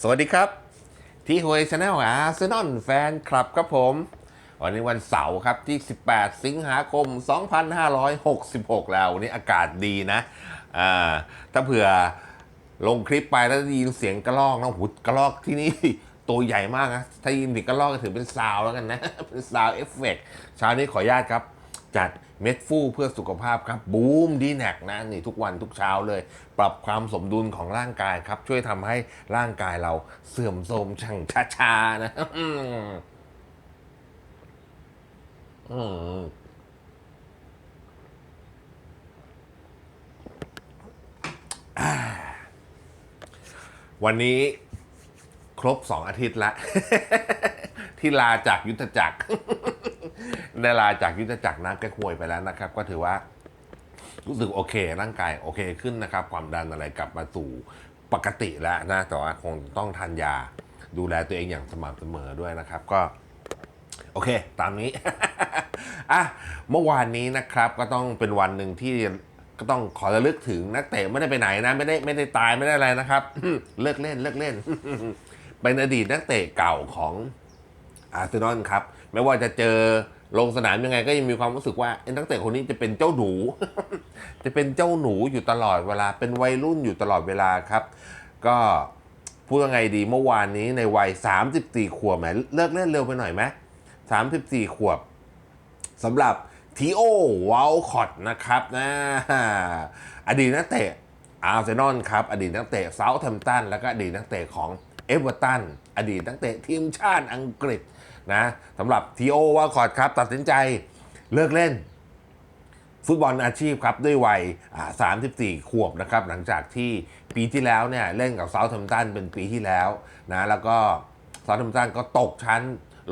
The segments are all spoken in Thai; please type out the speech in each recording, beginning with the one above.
สวัสดีครับ ที่หวยชาแนลอาร์เซนอลแฟนคลับครับผม วันนี้วันเสาร์ครับที่ 18 สิงหาคม 2566 แล้ววันนี้อากาศดีนะอ่าถ้าเผื่อลงคลิปไปแล้วได้ยินเสียงกระรอกนะหูกระรอกที่นี่ตัวใหญ่มากนะ ถ้ายินเสียงกระรอกก็ถือเป็นซาวแล้วกันนะ เป็นซาวเอฟเฟกต์เช้านี้ขออนุญาตครับ จัด เม็ดฟูเพื่อสุขภาพครับบูมดีแนกนะนี่ทุกวันทุกเช้าเลย ปรับความสมดุลของร่างกายครับ ช่วยทำให้ร่างกายเราเสื่อมโทรมช่างช้าๆนะอืมวันนี้ครบสองอาทิตย์ละที่ลาจากยุทธจักร ได้ลาจากยุทธจักรน้ำแก้ควยไปแล้วนะครับ ก็ถือว่ารู้สึกโอเค ร่างกายโอเคขึ้นนะครับ ความดันอะไรกลับมาสู่ปกติแล้วนะแต่ว่าคงต้องทานยาดูแลตัวเองอย่างสม่ำเสมอด้วยนะครับ ก็ โอเค ตามนี้อะเมื่อวานนี้นะครับ ก็ต้องเป็นวันหนึ่งที่ก็ต้องขอระลึกถึงนักเตะไม่ได้ไปไหนนะไม่ได้ไม่ได้ตายไม่ได้อะไรนะครับ เลิกเล่นเลิกเล่นเป็นอดีตนักเตะเก่าของอาร์เซนอลครับ ไม่ว่าจะเจอ ลงสนามยังไงก็ยังมีความรู้สึกว่าไอ้นักเตะคนนี้จะเป็นเจ้าหนู จะเป็นเจ้าหนูอยู่ตลอดเวลาเป็นวัยรุ่นอยู่ตลอดเวลาครับ ก็พูดยังไงดีเมื่อวานนี้ในวัย 34 ขวบแหมเลิกเล่นเร็วไปหน่อยไหม34 ขวบสำหรับทีโอวอลคอตนะครับนะอดีตนักเตะอาร์เซนอลครับ อดีตนักเตะเซาท์แฮมป์ตันแล้วก็อดีตนักเตะของเอเวอร์ตันอดีตนักเตะทีมชาติอังกฤษ นะสำหรับทีโอวอลคอตครับ ตัดสินใจเลิกเล่น ฟุตบอลอาชีพครับด้วยวัย 34 ขวบนะครับ หลังจากที่ปีที่แล้วเนี่ยเล่นกับเซาท์แฮมตันเป็นปีที่แล้วนะแล้วก็เซาท์แฮมตันก็ตกชั้น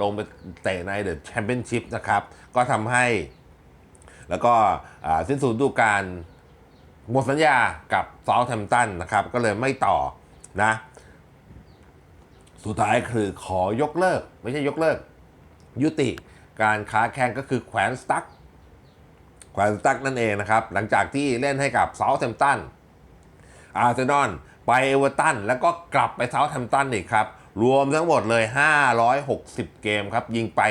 ลงไปเตะในเดอะแชมเปี้ยนชิพนะครับ ก็ทำให้ แล้วก็สิ้นสุดฤดูกาลหมดสัญญากับเซาท์แฮมป์ตันนะครับ ก็เลยไม่ต่อนะ สุดท้ายคือขอยกเลิก ไม่ใช่ยกเลิก ยุติการค้าแข่งก็คือแขวนสตั๊กแขวนสตั๊กนั่นเองนะครับ หลังจากที่เล่นให้กับเซาท์แฮมป์ตันอาร์เซนอลไปเอเวอร์ตันแล้วก็กลับไปเซาท์แฮมป์ตันอีกครับ รวมทั้งหมดเลย 560 เกมครับ ยิงไป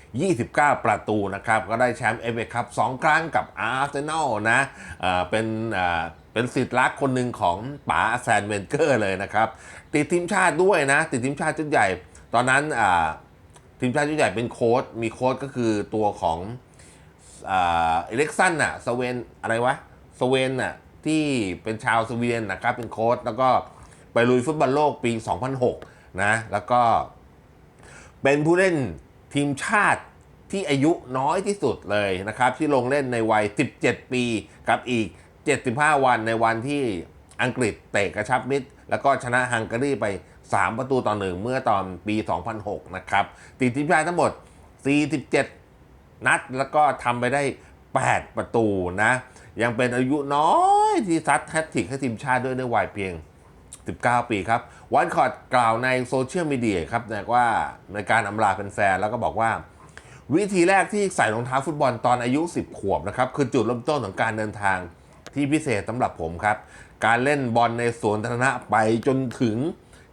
129 ประตูนะครับ ก็ได้แชมป์เอฟเอคัพ2ครั้งกับอาร์เซนอลนะเป็น เป็นสิทธิ์รักคนหนึ่งของป๋าแซนเวนเกอร์เลยนะครับ ติดทีมชาติด้วยนะ ติดทีมชาติชุดใหญ่ ตอนนั้นทีมชาติชุดใหญ่เป็นโค้ชมีโค้ชก็คือตัวของอ่าเอเล็กซันน่ะสเวนอะไรวะสเวนน่ะที่เป็นชาวสวีเดนนะครับ เป็นโค้ชแล้วก็ไปลุยฟุตบอลโลกปี 2006 นะ แล้วก็เป็นผู้เล่นทีมชาติที่อายุน้อยที่สุดเลยนะครับ ที่ลงเล่นในวัย 17 ปีกับอีก 75 วันในวันที่อังกฤษเตะกระชับมิตร แล้วก็ชนะฮังการีไป 3 ประตูต่อหนึ่งเมื่อตอนปี 2006 นะครับติดทีมชาติทั้งหมด 47 นัด แล้วก็ทำไปได้ 8 ประตูนะ ยังเป็นอายุน้อยที่ซัดแฮตทริกให้ทีมชาติด้วยในวัยเพียง 19 ปีครับวันคอร์ดกล่าวในโซเชียลมีเดียครับนะว่าในการอำลาเป็นแฟนๆแล้วก็บอกว่าวิธีแรกที่ใส่รองเท้าฟุตบอลตอนอายุ 10 ขวบนะครับ คือจุดเริ่มต้นของการเดินทาง ที่พิเศษสำหรับผมครับ การเล่นบอลในสวนสาธารณะไปจนถึง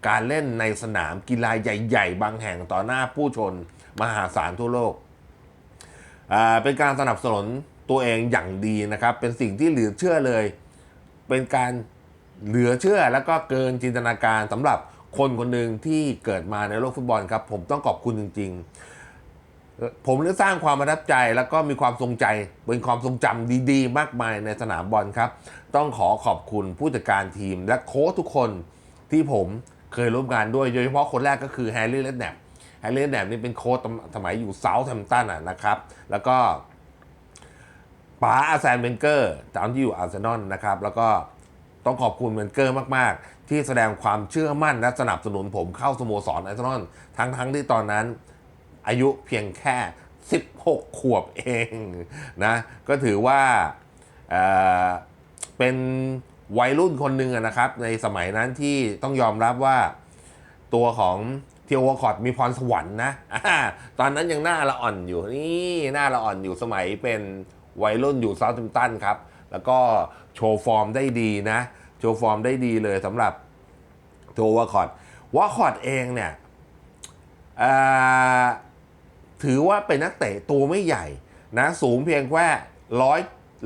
การเล่นในสนามกีฬาใหญ่ ๆ บางแห่งต่อหน้าผู้ชนมหาศาลทั่วโลก เป็นการสนับสนุนตัวเองอย่างดีนะครับ เป็นสิ่งที่เหลือเชื่อเลย เป็นการเหลือเชื่อแล้วก็เกินจินตนาการสำหรับคนคนหนึ่งที่เกิดมาในโลกฟุตบอลครับ ผมต้องขอบคุณจริง ๆ ผมได้สร้างความประทับใจแล้วก็มีความทรงใจเป็นความทรงจำดี ๆ มากมายในสนามบอลครับ ต้องขอขอบคุณผู้จัดการทีมและโค้ชทุกคนที่ผมเคยร่วมงานด้วยโดยเฉพาะคนแรกก็คือแฮร์รี่เลดแนปแฮร์รี่เลดแนปนี่เป็นโค้ชสมัยอยู่เซาท์แฮมป์ตันนะครับ แล้วก็ป๋าอาแซนเวนเกอร์ตอนที่อยู่อาร์เซนอลนะครับ แล้วก็ต้องขอบคุณเวนเกอร์มาก ๆ ที่แสดงความเชื่อมั่นและสนับสนุนผมเข้าสโมสรอาร์เซนอลทั้งๆที่ตอนนั้น อายุเพียงแค่ 16 ขวบเองนะก็ถือว่าเเป็นวัยรุ่นคนหนึ่งนะครับ ในสมัยนั้นที่ต้องยอมรับว่าตัวของเทียวคอร์ดมีพรสวรรค์นะตอนนั้นยังหน้าละอ่อนอยู่นี่หน้าละอ่อนอยู่สมัยเป็นวัยรุ่นอยู่เซาท์แฮมตันครับ แล้วก็โชว์ฟอร์มได้ดีนะ โชว์ฟอร์มได้ดีเลยสำหรับตัววอคอตวอคอตเองเนี่ยอ่อ ถือว่าเป็นนักเตะตัวไม่ใหญ่นะสูงเพียงแค่ร้อย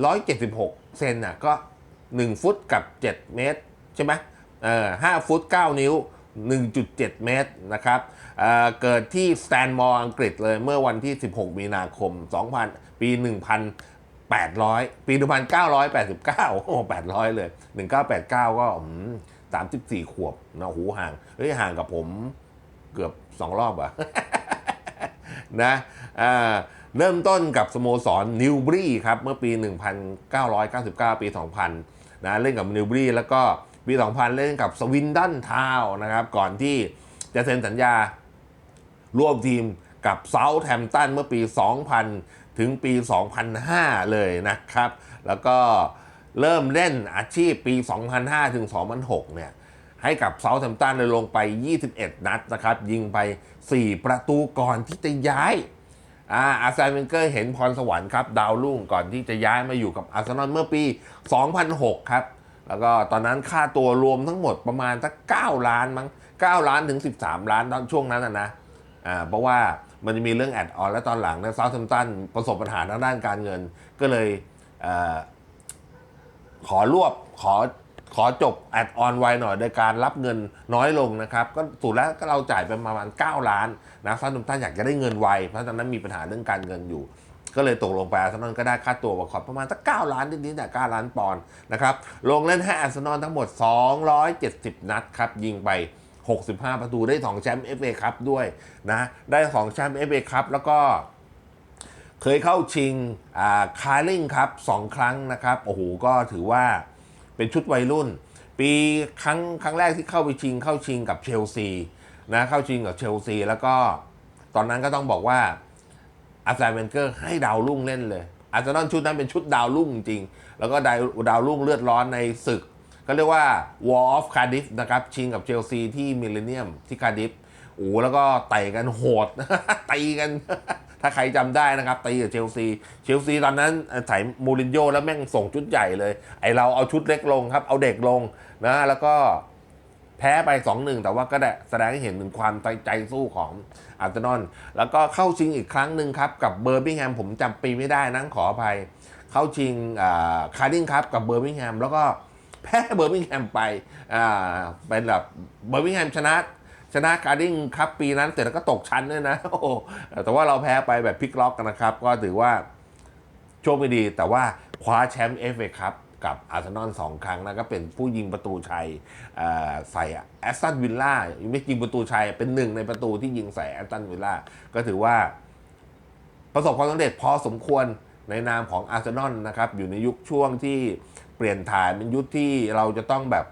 ร้อยเจ็ดสิบหกเซนน่ะก็1ฟุตกับ7เมตรใช่ไหมเออห้าฟุต9นิ้ว 1.7 เมตรนะครับเออเกิดที่สแตนมอร์อังกฤษเลยเมื่อวันที่ 16 มีนาคม 2000 ปี 1,800 ปี 1,989 โอ้โห800 เลย 1989 ก็อืม34 ขวบนะหูห่าง เฮ้ย ห่างกับผมเกือบ 2 รอบอะ นะเริ่มต้นกับสโมสรนิวบรีครับเมื่อปี 1999 ปี 2000นะเล่นกับนิวบรีแล้วก็ปี 2000 เล่นกับสวินดันทาวนะครับก่อนที่จะเซ็นสัญญาร่วมทีมกับเซาท์แฮมป์ตันเมื่อปี 2000 ถึงปี 2005 เลยนะครับ แล้วก็เริ่มเล่นอาชีพปี 2005 ถึง 2006 เนี่ย ให้กับเซาท์แฮมป์ตันเลยลงไป 21 นัดนะครับยิงไป 4 ประตูก่อนที่จะย้ายอาอาร์เซนเวนเกอร์เห็นพรสวรรค์ครับดาวรุ่งก่อนที่จะย้ายมาอยู่กับอาร์เซนอลเมื่อปี 2006 ครับ แล้วก็ตอนนั้นค่าตัวรวมทั้งหมดประมาณสัก 9 ล้านมั้ง 9 ล้านถึง 13 ล้านตอนช่วงนั้นนะนะอ่าเพราะว่ามันจะมีเรื่องแอดออนและตอนหลังเนี่ยเซาท์แฮมป์ตันประสบปัญหาทางด้านการเงิน ก็เลยอขอรวบขอ ขอจบแอดออนไวหน่อยโดยการรับเงินน้อยลงนะครับก็สุดแล้วก็เราจ่ายไปประมาณ 9 ล้านนะซาท์แฮมป์ตันอยากจะได้เงินไวเพราะตอนนั้นมีปัญหาเรื่องการเงินอยู่ ก็เลยตกลงไปอาร์เซนอลก็ได้ค่าตัววอคอตประมาณสัก9ล้านนิดๆแต่9ล้านปอนด์นะครับลงเล่นให้อาร์เซนอลทั้งหมด 270 นัดครับยิงไป 65 ประตูได้ 2 แชมป์ FA ครับด้วยนะได้ 2 แชมป์ FA ครับแล้วก็เคยเข้าชิงอ่าคาร์ลิงครับสองครั้งนะครับ โอ้โห ก็ถือว่า เป็นชุดวัยรุ่น ปีครั้งครั้งแรกที่เข้าไปชิงเข้าชิงกับเชลซีนะเข้าชิงกับเชลซีแล้วก็ตอนนั้นก็ต้องบอกว่าอาร์เซนเวนเกอร์ให้ดาวรุ่งเล่นเลย อาร์เซนอลชุดนั้นเป็นชุดดาวรุ่งจริง แล้วก็ดาวดาวรุ่งเลือดร้อนในศึกก็เรียกว่า War of Cardiff นะครับ ชิงกับเชลซีที่มิลเลนเนียมที่คาร์ดิฟโอ้แล้วก็ไต่กันโหดตีกัน ถ้าใครจำได้นะครับตีกับเชลซีเชลซีตอนนั้นใส่มูรินโญ่แล้วแม่งส่งชุดใหญ่เลย ไอเราเอาชุดเล็กลงครับ เอาเด็กลงนะแล้วก็แพ้ไป 2-1 แต่ว่าก็ได้แสดงให้เห็นถึงความใจใจสู้ของอาร์เซนอลแล้วก็เข้าชิงอีกครั้งหนึ่งครับ กับเบอร์มิงแฮมผมจำปีไม่ได้นะขออภัย เข้าชิงคาร์ดิงครับกับเบอร์มิงแฮมแล้วก็แพ้เบอร์มิงแฮมไปอ่าเป็นแบบเบอร์มิงแฮมชนะ ชนะการ์ดิงครับปีนั้นแต่แล้วก็ตกชั้นด้วยนะโอ้แต่ว่าเราแพ้ไปแบบพลิกล็อกกันนะครับ ก็ถือว่าโชคไม่ดี แต่ว่าคว้าแชมป์เอฟเอครับกับอาร์เซนอลสองครั้งนะก็เป็นผู้ยิงประตูชัยใส่แอสตันวิลล่าไม่ยิงประตูชัยเป็นหนึ่งในประตูที่ยิงใส่แอสตันวิลล่าก็ถือว่าประสบความสำเร็จพอสมควรในนามของอาร์เซนอลนะครับ อยู่ในยุคช่วงที่เปลี่ยนถ่ายเป็นยุคที่เราจะต้องแบบ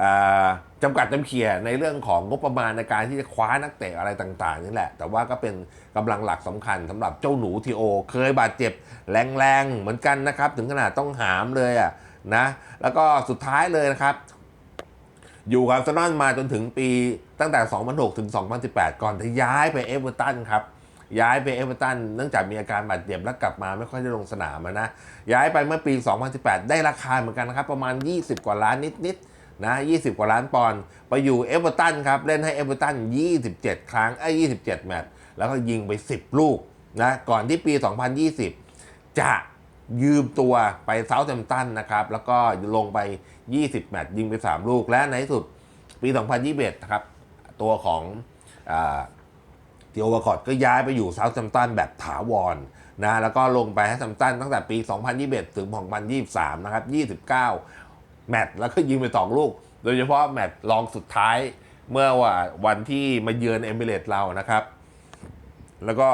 อ่า จำกัดจำเขี่ยในเรื่องของงบประมาณในการที่จะคว้านักเตะอะไรต่างๆนี่แหละ แต่ว่าก็เป็นกำลังหลักสำคัญสำหรับเจ้าหนูทีโอ เคยบาดเจ็บแรงๆเหมือนกันนะครับ ถึงขนาดต้องหามเลยอะนะแล้วก็สุดท้ายเลยนะครับ อยู่กับอาร์เซนอลมาจนถึงปีตั้งแต่ 2006 ถึง 2018 ก่อนจะย้ายไปเอเวอร์ตันครับย้ายไปเอเวอร์ตันเนื่องจากมีอาการบาดเจ็บแล้วกลับมาไม่ค่อยได้ลงสนามนะย้ายไปเมื่อปี 2018 ได้ราคาเหมือนกันนะครับ ประมาณ 20 กว่าล้านนิดๆ นะ20 กว่าล้านปอนด์ไปอยู่เอเวอร์ตันครับ เล่นให้เอเวอร์ตัน 27 ครั้งไอ้ย27 แมตช์แล้วก็ยิงไป 10 ลูกนะก่อนที่ปี 2020 จะยืมตัวไปเซาท์แฮมป์ตันนะครับ แล้วก็ลงไป 20 แมตช์ยิงไป 3 ลูกและในที่สุดปี 2021นะครับตัวของอาทีโอวาคอตก็ย้ายไปอยู่เซาท์แฮมป์ตันแบบถาวรนะแล้วก็ลงไปให้แซมป์ตันตั้งแต่ปี 2021 ถึง 2023 นะครับ 29 แมตช์แล้วก็ยิงไป2ลูก โดยเฉพาะแมตช์รองสุดท้ายเมื่อว่าวันที่มาเยือนเอมิเรตเรานะครับ แล้วก็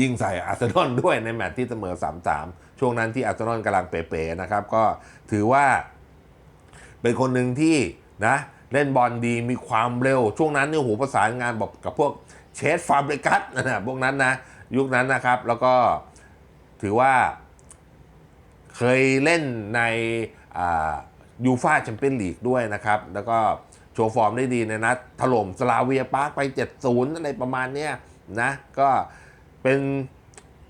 ยิงใส่อาร์เซนอลด้วยในแมตช์ที่เสมอ 3-3 ช่วงนั้นที่อาร์เซนอลกำลังเป๋ๆนะครับ ก็ถือว่าเป็นคนหนึ่งที่นะเล่นบอลดีมีความเร็ว ช่วงนั้นเนี่ยโหประสานงานบอกกับพวกเชสฟาเบรกัสนะพวกนั้นนะ ยุคนั้นนะครับ แล้วก็ถือว่าเคยเล่นใน ยูฟาแชมเปี้ยนลีกด้วยนะครับ แล้วก็โชว์ฟอร์มได้ดีในนัดถล่มสลาเวียปาร์คไป 7-0 อะไรประมาณเนี้ยนะก็เป็น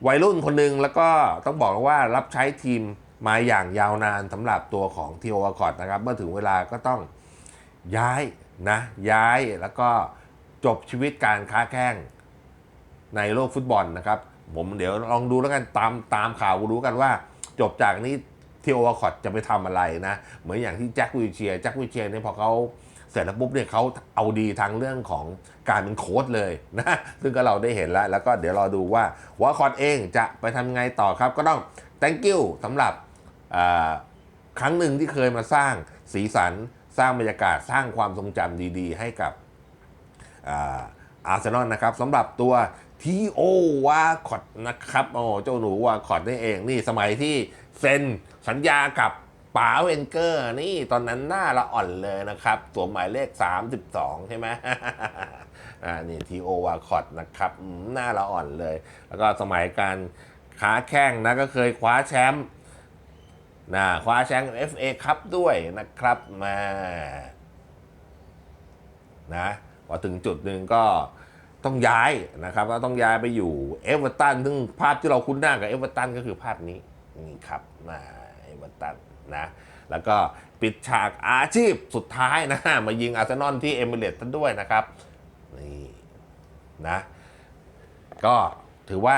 วัยรุ่นคนหนึ่งแล้วก็ต้องบอกว่ารับใช้ทีมมาอย่างยาวนานสำหรับตัวของทีโอวาคอตนะครับ เมื่อถึงเวลาก็ต้องย้ายนะย้ายแล้วก็จบชีวิตการค้าแข้งในโลกฟุตบอลนะครับ ผมเดี๋ยวลองดูแล้วกันตามตามข่าวรู้กันว่า จบจากนี้ ทีโอวาคอตจะไปทำอะไรนะ เหมือนอย่างที่แจ็ควิเชียแจ็ควิเชียเนี่ยพอเขาเสร็จแล้วปุ๊บเนี่ยเขาเอาดีทางเรื่องของการเป็นโค้ชเลยนะซึ่งก็เราได้เห็นแล้ว แล้วก็เดี๋ยวรอดูว่าวาคอตเองจะไปทำไงต่อครับ ก็ต้อง thank you สำหรับครั้งหนึ่งที่เคยมาสร้างสีสัน สร้างบรรยากาศสร้างความทรงจำดีๆ ให้กับอาร์เซนอลนะครับสำหรับตัวทีโอวาคอตนะครับโอ้เจ้าหนูวาคอตนี่เองนี่สมัยที่ เซ็นสัญญากับป๋าเวนเกอร์นี่ตอนนั้นหน้าละอ่อนเลยนะครับสวมหมายเลข 32 ใช่ไหมอ่านี่ทีโอวาคอตนะครับหน้าละอ่อนเลย แล้วก็สมัยการขาแข้งนะก็เคยคว้าแชมป์นะคว้าแชมป์ FA ครับด้วยนะครับมานะพอถึงจุดหนึ่งก็ต้องย้ายนะครับก็ต้องย้ายไปอยู่เอเวอร์ตันซึ่งภาพที่เราคุ้นหน้ากับเอเวอร์ตันก็คือภาพนี้ นี่ครับมาเอเวอร์ตันนะ แล้วก็ปิดฉากอาชีพสุดท้ายนะ มายิงอาร์เซนอลที่เอมิเรตส์ด้วยนะครับ นี่นะ ก็ถือว่า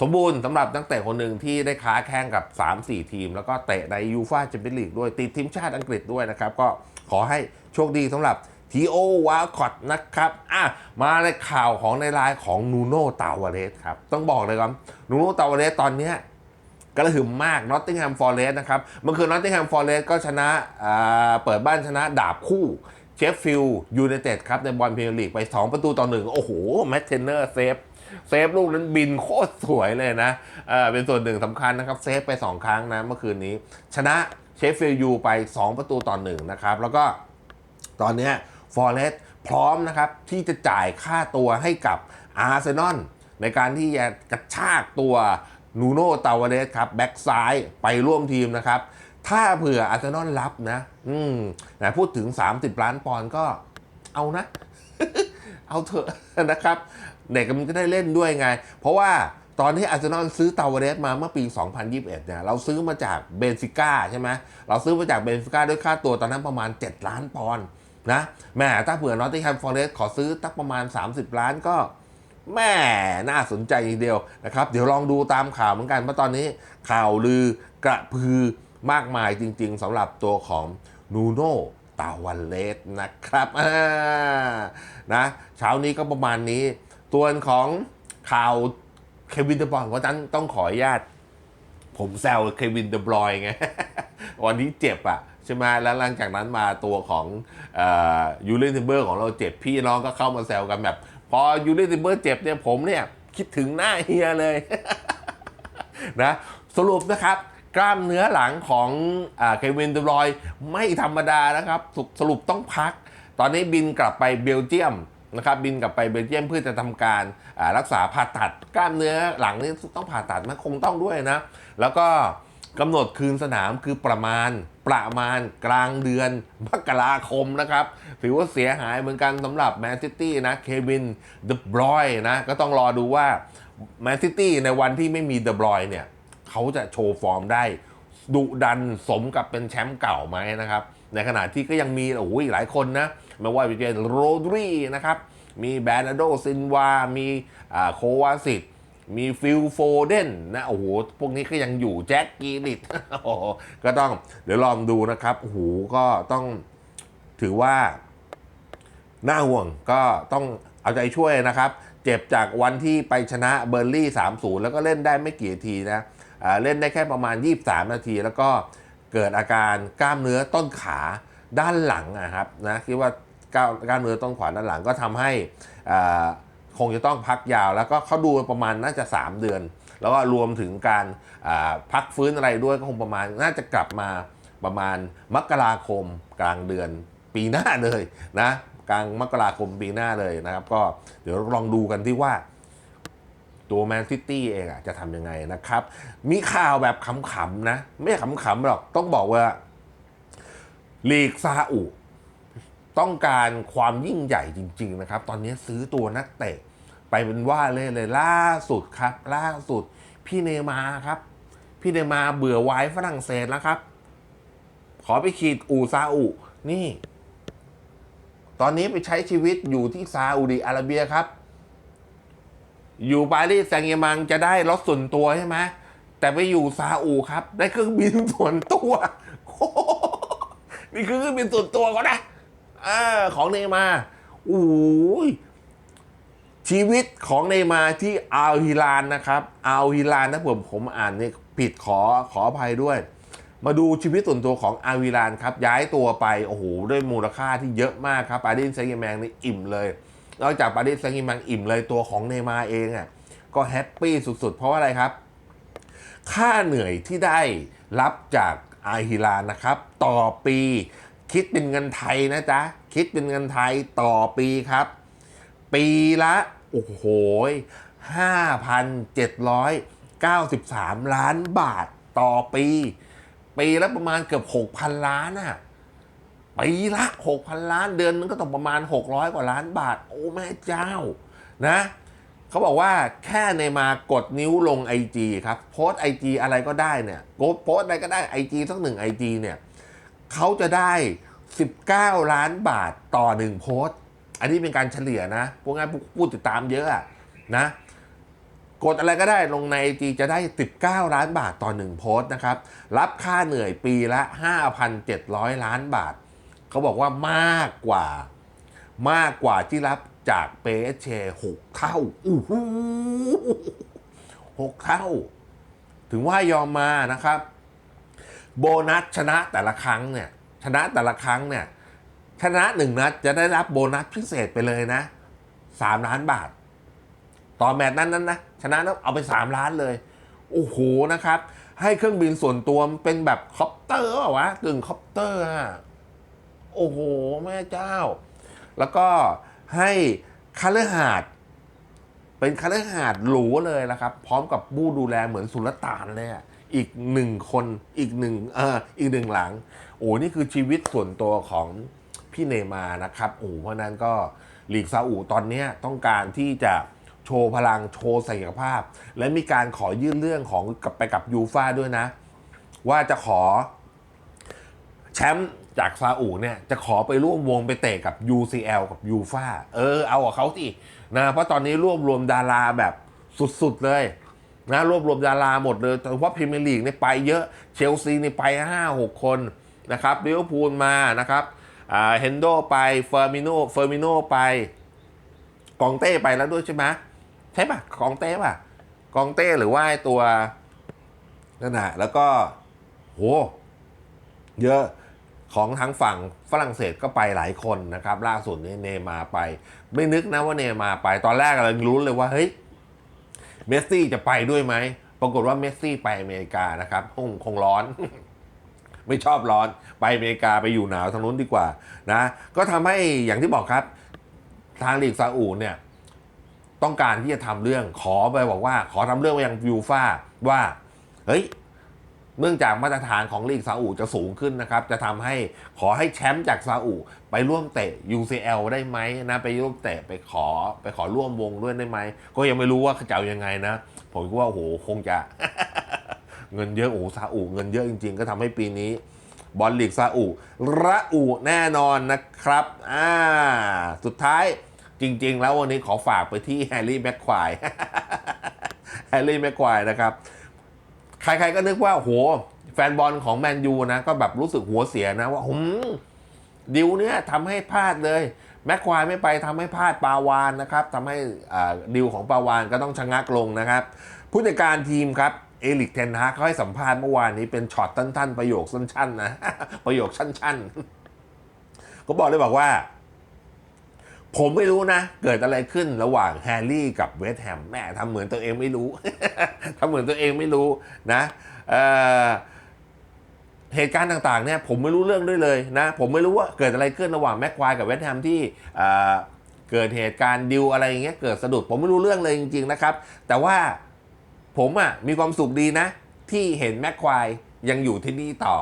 สมบูรณ์สำหรับนักเตะคนหนึ่งที่ได้ค้าแข่งกับ 3-4 ทีม แล้วก็เตะในยูฟ่าแชมเปี้ยนลีกด้วย ติดทีมชาติอังกฤษด้วยนะครับ ก็ขอให้โชคดีสำหรับทีโอวาคอตนะครับอะมาในข่าวของในรายของนูโน่ตาวาเรสครับ ต้องบอกเลยครับนูโน่ตาวาเรสตอนนี้ กระหึ่มมากนอตติงแฮมฟอร์เรสนะครับเมื่อคืนนอตติงแฮมฟอร์เรสก็ชนะเปิดบ้านชนะดาบคู่เชฟฟิลด์ยูไนเต็ดครับในบอลพรีเมียร์ลีกไป 2 ประตูต่อหนึ่งโอ้โห แมตเทนเนอร์เซฟเซฟลูกนั้นบินโคตรสวยเลยนะเออเป็นส่วนหนึ่งสำคัญนะครับ เซฟไป 2 ครั้งนะเมื่อคืนนี้ ชนะเชฟฟิลด์ยูไป 2 ประตูต่อหนึ่งนะครับ แล้วก็ตอนนี้ฟอร์เรสพร้อมนะครับ ที่จะจ่ายค่าตัวให้กับอาร์เซนอลในการที่จะกระชากตัว นูโน่ตาวาเรสครับแบ็กซ้ายไปร่วมทีมนะครับ ถ้าเผื่ออาร์เซนอลรับนะ อืมนะพูดถึง 30 ล้านปอนด์ก็เอานะ เอาเถอะนะครับ เด็กมันจะได้เล่นด้วยไง เพราะว่าตอนที่อาร์เซนอลซื้อตาวาเรสมาเมื่อปี 2021 เนี่ยเราซื้อมาจากเบนฟิก้าใช่ไหมเราซื้อมาจากเบนฟิก้าด้วยค่าตัวตอนนั้นประมาณ 7 ล้านปอนด์นะแม่ถ้าเผื่อนอตติงแฮมฟอร์เรสขอซื้อตักประมาณ 30 ล้านก็ แม่น่าสนใจทีเดียวนะครับ เดี๋ยวลองดูตามข่าวเหมือนกันเพราะตอนนี้ข่าวลือกระพือมากมายจริง ๆสำหรับตัวของนูโน่ตาวันเลสนะครับนะเช้านี้ก็ประมาณนี้ ตัวของข่าวเควินเดบรอยเพราะฉะนั้นต้องขออนุญาต ผมแซวเควินเดบรอยไงวันนี้เจ็บอะใช่ไหมแล้วหลังจากนั้นมาตัวของยูเรนทิมเบอร์ของเราเจ็บพี่น้องก็เข้ามาแซวกันแบบ พอยูเรนทิเบอร์เจ็บเนี่ยผมเนี่ยคิดถึงหน้าเฮียเลยนะสรุปนะครับกล้ามเนื้อหลังของเควินเดรอยไม่ธรรมดานะครับสสรุปต้องพัก ตอนนี้บินกลับไปเบลเยียมนะครับบินกลับไปเบลเยียมเพื่อจะทำการรักษาผ่าตัด กล้ามเนื้อหลังนี่ต้องผ่าตัดมันคงต้องด้วยนะ แล้วก็ กำหนดคืนสนามคือประมาณประมาณกลางเดือนมกราคมนะครับ ถือว่าเสียหายเหมือนกันสำหรับแมนซิตี้นะเควินเดบรอยนะ ก็ต้องรอดูว่าแมนซิตี้ในวันที่ไม่มีเดบรอยเนี่ย เขาจะโชว์ฟอร์มได้ ดุดันสมกับเป็นแชมป์เก่าไหมนะครับ ในขณะที่ก็ยังมีโอ้โหลายคนนะ ไม่ว่าจะเป็นโรดรีนะครับ มีแบรนาโดซินวา มีอ่าโควาสิต มีฟิลโฟเดนนะโอ้โหพวกนี้ก็ยังอยู่แจ็คกีริตก็ต้องเดี๋ยวลองดูนะครับโอ้โหก็ต้องถือว่าน่าห่วงก็ต้องเอาใจช่วยนะครับ เจ็บจากวันที่ไปชนะเบอร์ลี่ 3-0 แล้วก็เล่นได้ไม่กี่นาทีนะเล่นได้แค่ประมาณ 23 นาที แล้วก็เกิดอาการกล้ามเนื้อต้นขาด้านหลังนะครับนะคิดว่ากล้ามเนื้อต้นขวาด้านหลังก็ทำให้อ่า คงจะต้องพักยาวแล้วก็เขาดูประมาณน่าจะ 3 เดือน แล้วก็รวมถึงการพักฟื้นอะไรด้วยก็คงประมาณน่าจะกลับมาประมาณมกราคมกลางเดือนปีหน้าเลยนะกลางมกราคมปีหน้าเลยนะครับ ก็เดี๋ยวลองดูกันที่ว่าตัวแมนซิตี้เองอะจะทำยังไงนะครับ มีข่าวแบบขำๆนะ ไม่ขำๆหรอกต้องบอกว่าลีกซาอุ ต้องการความยิ่งใหญ่จริง ๆ นะครับ ตอนนี้ซื้อตัวนักเตะ ไปเป็นว่าเลยเลยล่าสุดครับ ล่าสุด พี่เนมาครับ พี่เนมาเบื่อไว้ฝรั่งเศสแล้วครับ ขอไปขีดอูซาอุนี่ ตอนนี้ไปใช้ชีวิตอยู่ที่ซาอุดิอาระเบียครับ อยู่ปารีสแซงต์มังจะได้รถส่วนตัวใช่ไหมแต่ไปอยู่ซาอุครับ ได้เครื่องบินส่วนตัวนี่คือเครื่องบินส่วนตัวเขานะอ่าของเนมาร์โอ้ย ชีวิตของเนยมาที่อัลฮิลานนะครับอัลฮิลานนะผมผมอ่านเนี่ยผิดขอขออภัยด้วย มาดูชีวิตส่วนตัวของอาวิลานครับ ย้ายตัวไป โอ้โห ด้วยมูลค่าที่เยอะมากครับปารีสแซงต์แมงนี่อิ่มเลยนอกจากปารีสแซงต์แมงอิ่มเลยตัวของเนยมาเองอะก็แฮปปี้สุดๆ เพราะาอะไรครับ ค่าเหนื่อยที่ได้รับจากอาฮิลานนะครับ ต่อปีคิดเป็นเงินไทยนะจ๊ะ คิดเป็นเงินไทยต่อปีครับ ปีละ โอ้โห5,793 ล้านบาทต่อปี ปีละประมาณเกือบ 6,000 ล้านอะปีละ 6,000 ล้านเดือนนึงก็ต้องประมาณ 600 กว่าล้านบาท โอ้แม่เจ้านะเขาบอกว่าแค่ในมากดนิ้วลง IG ครับ โพสไอจีอะไรก็ได้เนี่ยโพสโพสอะไรก็ได้ IG สักหนึ่ง IG เนี่ยเขาจะได้ 19 ล้านบาทต่อหนึ่งโพสต์ อันนี้เป็นการเฉลี่ยนะพวกงานผู้ติดตามเยอะนะ กดอะไรก็ได้ลงใน IG จะได้ 19 ล้านบาทต่อหนึ่งโพสต์นะครับ รับค่าเหนื่อยปีละ 5,700 ล้านบาท เขาบอกว่ามากกว่า มากกว่าที่รับจากเปเชหกเท่าอู้หูหกเท่า ถึงว่ายอมมานะครับ โบนัสชนะแต่ละครั้งเนี่ย ชนะแต่ละครั้งเนี่ย ชนะหนึ่งนัดจะได้รับโบนัสพิเศษไปเลยนะสามล้านบาท ต่อแมตช์นั้นนั้นนะชนะแล้วเอาไปสามล้านเลย โอ้โหนะครับ ให้เครื่องบินส่วนตัวเป็นแบบคอปเตอร์เปล่าวะกึ่งคอปเตอร์อะโอ้โห แม่เจ้า แล้วก็ให้คาเลหาดเป็นคาเลหาดหรูเลยนะครับ พร้อมกับบู้ดูแลเหมือนสุลต่านเลยอะอีกหนึ่งคนอีกหนึ่งเอออีกหนึ่งหลัง โอ้นี่คือชีวิตส่วนตัวของ พี่เนย์มานะครับโอ้เพราะนั้นก็ลีกซาอุตอนนี้ต้องการที่จะโชว์พลังโชว์ศักยภาพ และมีการขอยื่นเรื่องของกับไปกับยูฟาด้วยนะ ว่าจะขอแชมป์จากซาอุเนี่ยจะขอไปร่วมวงไปเตะกับ UCL กับยูฟาเออเอากับเขาสินะเพราะตอนนี้รวบรวมดาราแบบสุดๆเลยนะรวบรวมดาราหมดเลยแต่ว่าพรีเมียร์ลีกเนี่ยไปเยอะเชลซีเนี่ยไป 5-6 คนนะครับลิเวอร์พูลมานะครับ เฮนโดไปเฟอร์มิโนเฟอร์มิโนไป กองเต้ไปแล้วด้วยใช่ไหมใช่ปะกองเต้ปะกองเต้หรือว่าตัวนั่นน่ะแล้วก็โหเยอะของทางฝั่งฝรั่งเศสก็ไปหลายคนนะครับ ล่าสุดนี้เนมาไป ไม่นึกนะว่าเนมาไปตอนแรกเรารู้เลยว่าเฮ้ยเมสซี่จะไปด้วยไหมปรากฏว่าเมสซี่ไปอเมริกานะครับคงคงร้อน ไม่ชอบร้อน ไปอเมริกาไปอยู่หนาวทางนู้นดีกว่านะ ก็ทำให้อย่างที่บอกครับ ทางลีกซาอุเนี่ยต้องการที่จะทำเรื่องขอไปบอกว่า ขอทำเรื่องไปยังยูฟาว่าเฮ้ยเนื่องจากมาตรฐานของลีกซาอุจะสูงขึ้นนะครับ จะทำให้ขอให้แชมป์จากซาอุไปร่วมเตะ UCL ได้ไหมนะ ไปร่วมเตะไปขอไปขอร่วมวงด้วยได้ไหม ก็ยังไม่รู้ว่าเขาจะเอายังไงนะ ผมก็ว่าโหคงจะ เงินเยอะโอ้ซาอุเงินเยอะจริง ๆ ก็ทำให้ปีนี้บอลลีกซาอุระอุแน่นอนนะครับอ่าสุดท้ายจริง ๆ แล้ววันนี้ขอฝากไปที่แฮร์รี่แม็กควายแฮร์รี่แม็กควายนะครับใครๆก็นึกว่าโหแฟนบอลของแมนยูนะ ก็แบบรู้สึกหัวเสียนะว่าหืมดิวเนี่ยทำให้พลาดเลย แม็กควายไม่ไปทำให้พลาดปาวานนะครับทำให้อ่าดิวของปาวานก็ต้องชะงักลงนะครับ ผู้จัดการทีมครับ เอลิกเทนฮากเขาให้สัมภาษณ์เมื่อวานนี้เป็นช็อตสั้นๆ ประโยคสั้นๆนะประโยคสั้นๆ ก็บอกเลยบอกว่า ผมไม่รู้นะ เกิดอะไรขึ้นระหว่างแฮร์รี่กับเวสแฮมแม่ทำเหมือนตัวเองไม่รู้ทำเหมือนตัวเองไม่รู้นะเเหตุการณ์ต่างๆเนี่ยผมไม่รู้เรื่องด้วยเลยนะ ผมไม่รู้ว่าเกิดอะไรขึ้นระหว่างแม็กควายกับเวสแฮมที่เกิดเหตุการณ์ดิวอะไรอย่างเงี้ยเกิดสะดุดผมไม่รู้เรื่องเลยจริง ๆ นะครับ แต่ว่า ผมอะมีความสุขดีนะ ที่เห็นแม็กควายยังอยู่ที่นี่ต่อ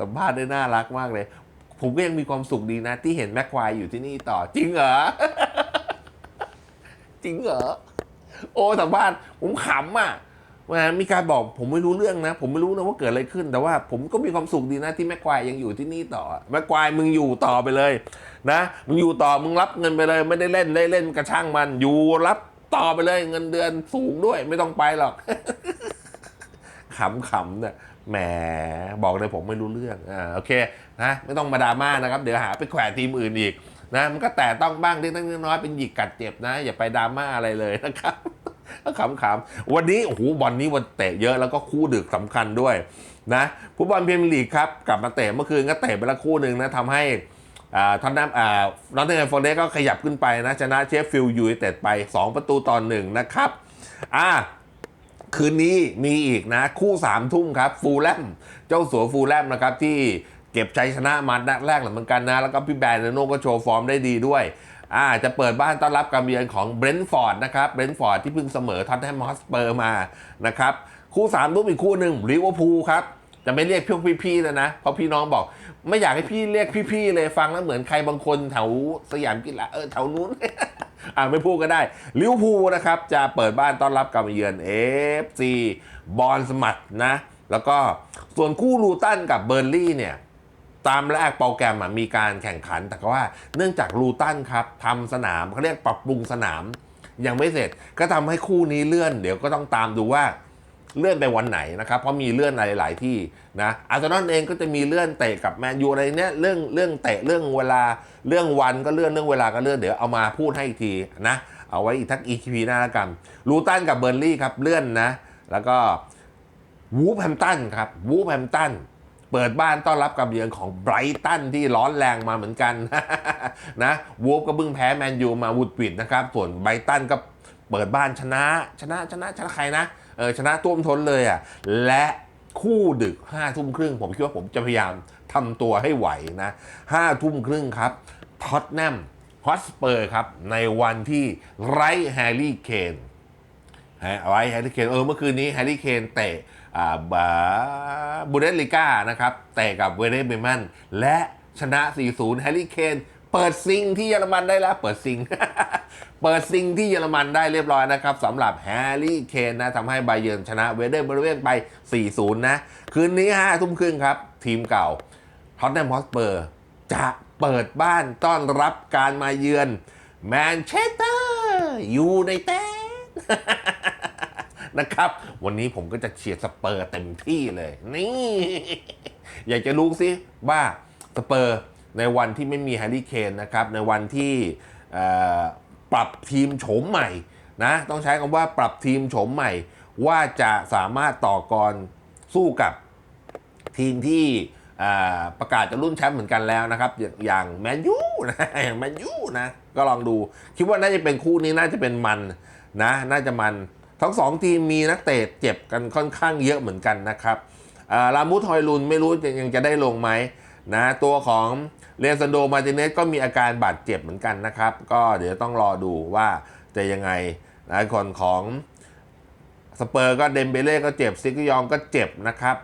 สัมภาษณ์ได้น่ารักมากเลย ผมก็ยังมีความสุขดีนะ ที่เห็นแม็กควายอยู่ที่นี่ต่อ จริงเหรอ จริงเหรอ โอ้สัมภาษณ์ผมขำอะ ว่ามีการบอกผมไม่รู้เรื่องนะ ผมไม่รู้นะว่าเกิดอะไรขึ้น แต่ว่าผมก็มีความสุขดีนะที่แม็กควายยังอยู่ที่นี่ต่อแม็กควายมึงอยู่ต่อไปเลย นะมึงอยู่ต่อมึงรับเงินไปเลย ไม่ได้เล่นได้เล่นกระช่างมัน อยู่รับต่อไปเลย เงินเดือนสูงด้วย ไม่ต้องไปหรอกขำๆเนี่ยแหมบอกเลยผมไม่รู้เรื่องอ่าโอเคนะไม่ต้องมาดราม่านะครับ เดี๋ยวหาไปแขวะทีมอื่นอีกนะมันก็แต่ต้องบ้างเล็กน้อยเป็นหยิกกัดเจ็บนะ อย่าไปดราม่าอะไรเลยนะครับ ขำๆวันนี้โอ้โหบอลนี้วันเตะเยอะแล้วก็คู่ดึกสำคัญด้วยนะผู้บอลพรีเมียร์ลีกครับกลับมาเตะเมื่อคืนก็เตะไปละคู่หนึ่งนะทำให้อ่าทอนนัมนอตเทนแฮมฟอร์เรสก็ขยับขึ้นไปนะชนะเชฟฟิลด์ยูไนเต็ดไป 2 ประตูต่อหนึ่งนะครับอ่าคืนนี้มีอีกนะ คู่สามทุ่มครับฟูลแลมเจ้าสัวฟูลแลมนะครับที่เก็บชัยชนะมาดแรกเหมือนกันนะ แล้วก็พี่แบรนด์โนก็โชว์ฟอร์มได้ดีด้วย อ่าจะเปิดบ้านต้อนรับการเยือนของเบรนท์ฟอร์ดนะครับเบรนท์ฟอร์ดที่เพิ่งเสมอท็อตแนมฮอสเปอร์มานะครับคู่สามทุ่มอีกคู่หนึ่งลิเวอร์พูลครับจะไม่เรียกพวกพี่ๆแล้วนะเพราะพี่น้องบอก ไม่อยากให้พี่เรียกพี่ๆเลยฟังแล้วเหมือนใครบางคนแถวสยามกีฬาเออแถวนู้น อ่าไม่พูดก็ได้ลิเวอร์พูลนะครับจะเปิดบ้านต้อนรับการเยือน FC บอลสมัตนะ แล้วก็ส่วนคู่ลูตันกับเบอร์ลี่เนี่ย ตามแรกโปรแกรมมีการแข่งขัน แต่ก็ว่าเนื่องจากลูตันครับทำสนามเขาเรียกปรับปรุงสนาม ยังไม่เสร็จก็ทำให้คู่นี้เลื่อน เดี๋ยวก็ต้องตามดูว่าเลื่อนไปวันไหนนะครับ เพราะมีเลื่อนหลาย ๆ ที่นะอาร์เซนอลเองก็จะมีเลื่อนเตะกับแมนยูอะไรเนี่ยเรื่องเรื่องเตะเรื่องเวลาเรื่องวันก็เลื่อนเรื่องเวลาก็เลื่อนเดี๋ยวเอามาพูดให้อีกทีนะเอาไว้อีกทัก EP หน้าละกันลูตันกับเบอร์ลี่ครับเลื่อนนะ แล้วก็วูฟแฮมตันครับวูฟแฮมตัน เปิดบ้านต้อนรับกับเยือนของไบรตันที่ร้อนแรงมาเหมือนกันนะวูฟก็เพิ่งแพ้แมนยูมาวูดปิดนะครับ ส่วนไบรตันก็เปิดบ้านชนะชนะชนะชนะใครนะเออชนะต้วมท้นเลยอะและคู่ดึกห้าทุ่มครึ่งผมคิดว่าผมจะพยายามทำตัวให้ไหวนะห้าทุ่มครึ่งครับท็อตแนมฮอสเปอร์ครับ ในวันที่ไร้แฮร์รี่เคนฮะเอาไว้แฮร์รี่เคนเออเมื่อคืนนี้แฮร์รี่เคนเตะ บาบูเดสลิก้านะครับเตะกับเวเรเบมัน และชนะ 4-0 แฮร์รี่เคนเปิดซิงที่เยอรมันได้แล้ว เปิดซิง เปิดซิงที่เยอรมันได้เรียบร้อยนะครับสำหรับแฮร์รี่เคนนะทำให้ไบเยิร์นชนะเวเดอร์บริเวณไป 4-0 นะ คืนนี้5ทุ่มครึ่งครับ ทีมเก่าท็อตแนมฮอสเปอร์จะเปิดบ้านต้อนรับการมาเยือนแมนเชสเตอร์ยูไนเต็ด นะครับ วันนี้ผมก็จะเชียร์สเปอร์เต็มที่เลย นี่ อยากจะรู้สิว่าสเปอร์ในวันที่ไม่มีแฮร์รี่เคนนะครับ ในวันที่ปรับทีมโฉมใหม่นะ ต้องใช้คำว่าปรับทีมโฉมใหม่ ว่าจะสามารถต่อกรสู้กับทีมที่ประกาศจะรุ่นแชมป์เหมือนกันแล้วนะครับ อย่างแมนยูนะอย่างแมนยูนะ ก็ลองดู คิดว่าน่าจะเป็นคู่นี้น่าจะเป็นมันนะ น่าจะมัน ทั้งสองทีมมีนักเตะเจ็บกันค่อนข้างเยอะเหมือนกันนะครับอ่าลามูทอยลุนไม่รู้ยังจะได้ลงไหมนะตัวของเรซันโดมาติเนสก็มีอาการบาดเจ็บเหมือนกันนะครับ ก็เดี๋ยวต้องรอดูว่าจะยังไงนะคนของสเปอร์ก็เดมเบเล่ก็เจ็บซิกยองก็เจ็บนะครับ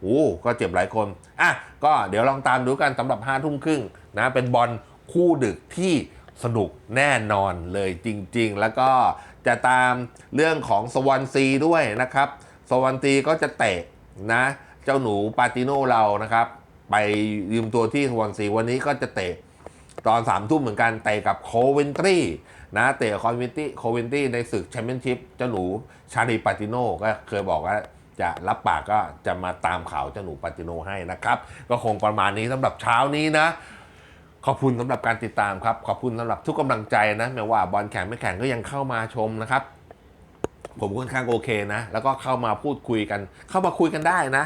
โอ้ก็เจ็บหลายคนอะก็เดี๋ยวลองตามดูกันสำหรับ5้าทุ่มครึ่งนะเป็นบอลคู่ดึกที่สนุกแน่นอนเลยจริง ๆ แล้วก็ จะตามเรื่องของสวอนซีด้วยนะครับ สวอนซีก็จะเตะนะ เจ้าหนูปาติโนเรานะครับ ไปยืมตัวที่สวอนซีวันนี้ก็จะเตะตอนสามทุ่มเหมือนกันเตะกับโคเวนตรีนะเตะคอนเวนตี้โคเวนตี้ในศึกแชมเปี้ยนชิพเจ้าหนูชาลีปาติโนก็เคยบอกว่าจะรับปากก็จะมาตามข่าวเจ้าหนูปาติโนให้นะครับ ก็คงประมาณนี้สำหรับเช้านี้นะ ขอบคุณสำหรับการติดตามครับ ขอบคุณสำหรับทุกกำลังใจนะไม่ว่าบอลแข่งไม่แข่งก็ยังเข้ามาชมนะครับ ผมค่อนข้างโอเคนะ แล้วก็เข้ามาพูดคุยกัน เข้ามาคุยกันได้นะ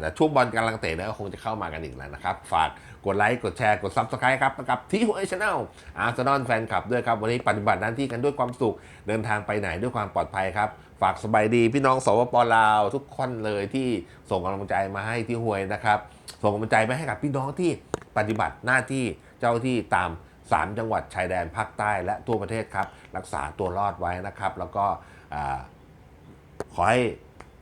แต่ช่วงบอลกำลังเตะเนี่ยก็คงจะเข้ามากันอีกแล้วนะครับ ฝากกดไลค์กดแชร์กดซับสไครต์ครับกับที่หัวชแนลอาร์เซนอลแฟนคลับด้วยครับ วันนี้ปฏิบัติหน้าที่กันด้วยความสุข เดินทางไปไหนด้วยความปลอดภัยครับ ฝากสบายดีพี่น้องสปปลาว ทุกคนเลยที่ส่งกำลังใจมาให้ที่หวยนะครับ ส่งกำลังใจไปให้กับพี่น้องที่ ปฏิบัติหน้าที่เจ้าที่ตาม 3 จังหวัดชายแดนภาคใต้และทั่วประเทศครับ รักษาตัวรอดไว้นะครับ แล้วก็ขอให้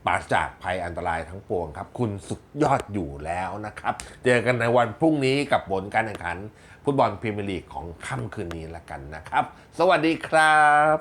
ปราศจากภัยอันตรายทั้งปวงครับ คุณสุดยอดอยู่แล้วนะครับ เจอกันในวันพรุ่งนี้กับผลการแข่งขัน ฟุตบอลพรีเมียร์ลีกของค่ำคืนนี้ล้วกันนะครับ สวัสดีครับ